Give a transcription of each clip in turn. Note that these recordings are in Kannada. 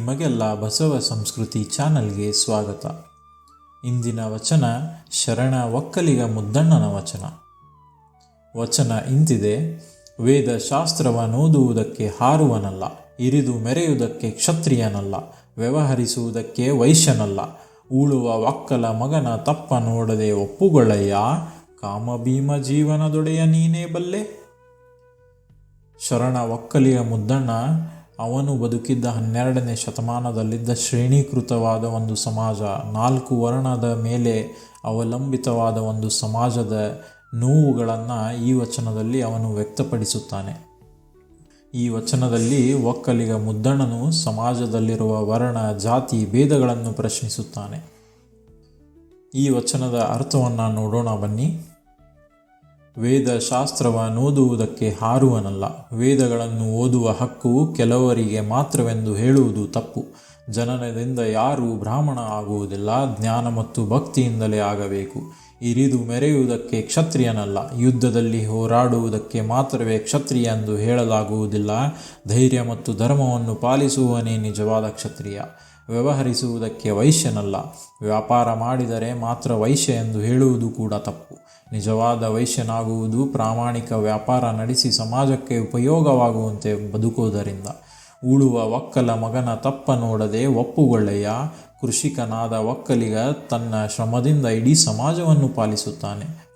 ನಿಮಗೆಲ್ಲ ಬಸವ ಸಂಸ್ಕೃತಿ ಚಾನಲ್ಗೆ ಸ್ವಾಗತ. ಇಂದಿನ ವಚನ ಶರಣ ಒಕ್ಕಲಿಗ ಮುದ್ದಣ್ಣನ ವಚನ. ವಚನ ಇಂತಿದೆ, ವೇದ ಶಾಸ್ತ್ರವ ನೋದುವುದಕ್ಕೆ ಹಾರುವನಲ್ಲ, ಇರಿದು ಮೆರೆಯುವುದಕ್ಕೆ ಕ್ಷತ್ರಿಯನಲ್ಲ, ವ್ಯವಹರಿಸುವುದಕ್ಕೆ ವೈಶ್ಯನಲ್ಲ, ಉಳುವ ಒಕ್ಕಲ ಮಗನ ತಪ್ಪ ನೋಡದೆ ಒಪ್ಪುಗೊಳ್ಳಯ್ಯ ಕಾಮಭೀಮ ಜೀವನದೊಡೆಯ ನೀನೇ ಬಲ್ಲೆ? ಶರಣ ಒಕ್ಕಲಿಗ ಮುದ್ದಣ್ಣ ಅವನು ಬದುಕಿದ್ದ ಹನ್ನೆರಡನೇ ಶತಮಾನದಲ್ಲಿದ್ದ ಶ್ರೇಣೀಕೃತವಾದ ಒಂದು ಸಮಾಜ, ನಾಲ್ಕು ವರ್ಣದ ಮೇಲೆ ಅವಲಂಬಿತವಾದ ಒಂದು ಸಮಾಜದ ನೋವುಗಳನ್ನು ಈ ವಚನದಲ್ಲಿ ಅವನು ವ್ಯಕ್ತಪಡಿಸುತ್ತಾನೆ. ಈ ವಚನದಲ್ಲಿ ಒಕ್ಕಲಿಗ ಮುದ್ದಣ್ಣನು ಸಮಾಜದಲ್ಲಿರುವ ವರ್ಣ ಜಾತಿ ಭೇದಗಳನ್ನು ಪ್ರಶ್ನಿಸುತ್ತಾನೆ. ಈ ವಚನದ ಅರ್ಥವನ್ನು ನೋಡೋಣ ಬನ್ನಿ. ವೇದ ಶಾಸ್ತ್ರವನ್ನೋದುವುದಕ್ಕೆ ಹಾರುವನಲ್ಲ. ವೇದಗಳನ್ನು ಓದುವ ಹಕ್ಕು ಕೆಲವರಿಗೆ ಮಾತ್ರವೆಂದು ಹೇಳುವುದು ತಪ್ಪು. ಜನನದಿಂದ ಯಾರೂ ಬ್ರಾಹ್ಮಣ ಆಗುವುದಿಲ್ಲ, ಜ್ಞಾನ ಮತ್ತು ಭಕ್ತಿಯಿಂದಲೇ ಆಗಬೇಕು. ಇರಿದು ಮೆರೆಯುವುದಕ್ಕೆ ಕ್ಷತ್ರಿಯನಲ್ಲ. ಯುದ್ಧದಲ್ಲಿ ಹೋರಾಡುವುದಕ್ಕೆ ಮಾತ್ರವೇ ಕ್ಷತ್ರಿಯ ಎಂದು ಹೇಳಲಾಗುವುದಿಲ್ಲ. ಧೈರ್ಯ ಮತ್ತು ಧರ್ಮವನ್ನು ಪಾಲಿಸುವವನೇ ನಿಜವಾದ ಕ್ಷತ್ರಿಯ. ವ್ಯವಹರಿಸುವುದಕ್ಕೆ ವೈಶ್ಯನಲ್ಲ. ವ್ಯಾಪಾರ ಮಾಡಿದರೆ ಮಾತ್ರ ವೈಶ್ಯ ಎಂದು ಹೇಳುವುದು ಕೂಡ ತಪ್ಪು. ನಿಜವಾದ ವೈಶ್ಯನಾಗುವುದು ಪ್ರಾಮಾಣಿಕ ವ್ಯಾಪಾರ ನಡೆಸಿ ಸಮಾಜಕ್ಕೆ ಉಪಯೋಗವಾಗುವಂತೆ ಬದುಕುವುದರಿಂದ. ಉಳುವ ಒಕ್ಕಲ ಮಗನ ತಪ್ಪ ನೋಡದೆ ಒಪ್ಪುಗೊಳ್ಳೆಯ ಕೃಷಿಕನಾದ ಒಕ್ಕಲಿಗ ತನ್ನ ಶ್ರಮದಿಂದ ಇಡೀ ಸಮಾಜವನ್ನು ಪಾಲಿಸುತ್ತಾನೆ.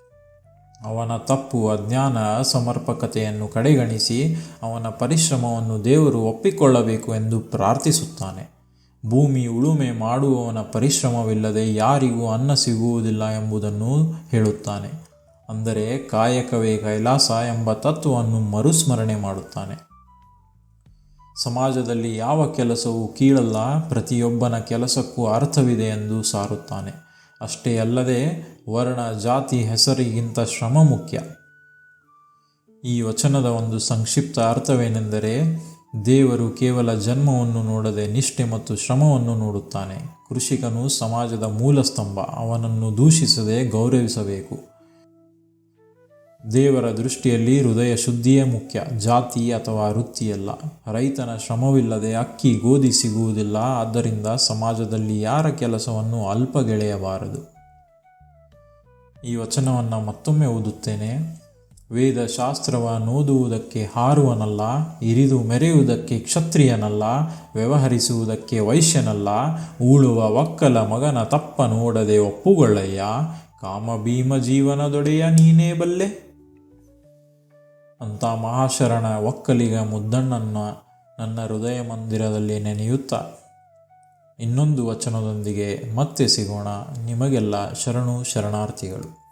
ಅವನ ತಪ್ಪು ಅಜ್ಞಾನ ಸಮರ್ಪಕತೆಯನ್ನು ಕಡೆಗಣಿಸಿ ಅವನ ಪರಿಶ್ರಮವನ್ನು ದೇವರು ಒಪ್ಪಿಕೊಳ್ಳಬೇಕು ಎಂದು ಪ್ರಾರ್ಥಿಸುತ್ತಾನೆ. ಭೂಮಿ ಉಳುಮೆ ಮಾಡುವವನ ಪರಿಶ್ರಮವಿಲ್ಲದೆ ಯಾರಿಗೂ ಅನ್ನ ಸಿಗುವುದಿಲ್ಲ ಎಂಬುದನ್ನು ಹೇಳುತ್ತಾನೆ. ಅಂದರೆ ಕಾಯಕವೇ ಕೈಲಾಸ ಎಂಬ ತತ್ವವನ್ನು ಮರುಸ್ಮರಣೆ ಮಾಡುತ್ತಾನೆ. ಸಮಾಜದಲ್ಲಿ ಯಾವ ಕೆಲಸವೂ ಕೀಳಲ್ಲ, ಪ್ರತಿಯೊಬ್ಬನ ಕೆಲಸಕ್ಕೂ ಅರ್ಥವಿದೆ ಎಂದು ಸಾರುತ್ತಾನೆ. ಅಷ್ಟೇ ಅಲ್ಲದೆ ವರ್ಣ ಜಾತಿ ಹೆಸರಿಗಿಂತ ಶ್ರಮ ಮುಖ್ಯ. ಈ ವಚನದ ಒಂದು ಸಂಕ್ಷಿಪ್ತ ಅರ್ಥವೇನೆಂದರೆ ದೇವರು ಕೇವಲ ಜನ್ಮವನ್ನು ನೋಡದೆ ನಿಷ್ಠೆ ಮತ್ತು ಶ್ರಮವನ್ನು ನೋಡುತ್ತಾನೆ. ಕೃಷಿಕನು ಸಮಾಜದ ಮೂಲ ಸ್ತಂಭ ಅವನನ್ನು ದೂಷಿಸದೆ ಗೌರವಿಸಬೇಕು. ದೇವರ ದೃಷ್ಟಿಯಲ್ಲಿ ಹೃದಯ ಶುದ್ಧಿಯೇ ಮುಖ್ಯ, ಜಾತಿ ಅಥವಾ ವೃತ್ತಿಯಲ್ಲ. ರೈತನ ಶ್ರಮವಿಲ್ಲದೆ ಅಕ್ಕಿ, ಗೋಧಿ ಸಿಗುವುದಿಲ್ಲ, ಆದ್ದರಿಂದ ಸಮಾಜದಲ್ಲಿ ಯಾರ ಕೆಲಸವನ್ನು ಅಲ್ಪಗೆಳೆಯಬಾರದು? ಈ ವಚನವನ್ನು ಮತ್ತೊಮ್ಮೆ ಓದುತ್ತೇನೆ. ವೇದ ಶಾಸ್ತ್ರವನ್ನೋದುವುದಕ್ಕೆ ಹಾರುವನಲ್ಲ, ಇರಿದು ಮೆರೆಯುವುದಕ್ಕೆ ಕ್ಷತ್ರಿಯನಲ್ಲ, ವ್ಯವಹರಿಸುವುದಕ್ಕೆ ವೈಶ್ಯನಲ್ಲ, ಉಳುವ ಒಕ್ಕಲ ಮಗನ ತಪ್ಪ ನೋಡದೆ ಒಪ್ಪುಗೊಳ್ಳಯ್ಯ ಕಾಮಭೀಮ ಜೀವನದೊಡೆಯ ನೀನೇ ಬಲ್ಲೆ. ಅಂತ ಮಹಾಶರಣ ಒಕ್ಕಲಿಗ ಮುದ್ದಣ್ಣನ ನನ್ನ ಹೃದಯ ಮಂದಿರದಲ್ಲಿ ನೆನೆಯುತ್ತ. ಇನ್ನೊಂದು ವಚನದೊಂದಿಗೆ ಮತ್ತೆ ಸಿಗೋಣ, ನಿಮಗೆಲ್ಲ ಶರಣು ಶರಣಾರ್ಥಿಗಳು.